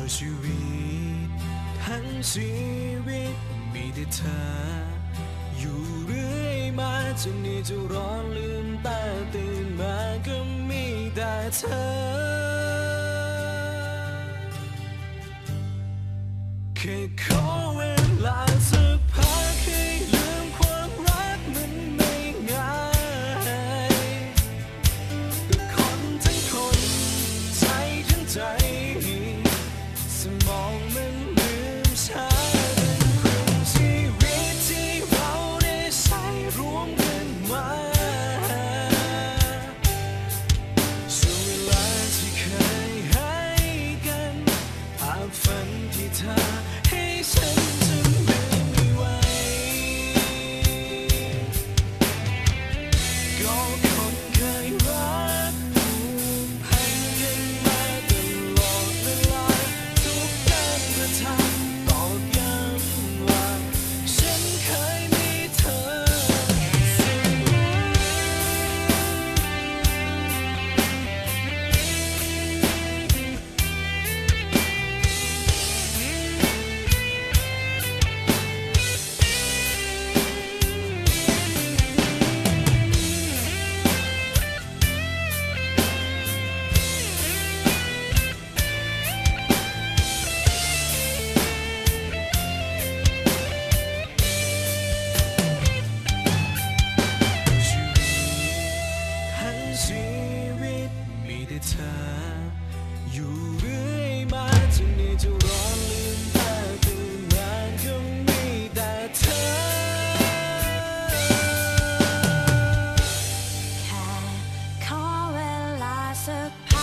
ก็ชีวิต ทั้งชีวิตมีแต่เธอ อยู่เรื่อยมาจนนี่จะร้อนลืมตาตื่นมาก็มีแต่เธอ แค่ขอเวลาสัก surprise.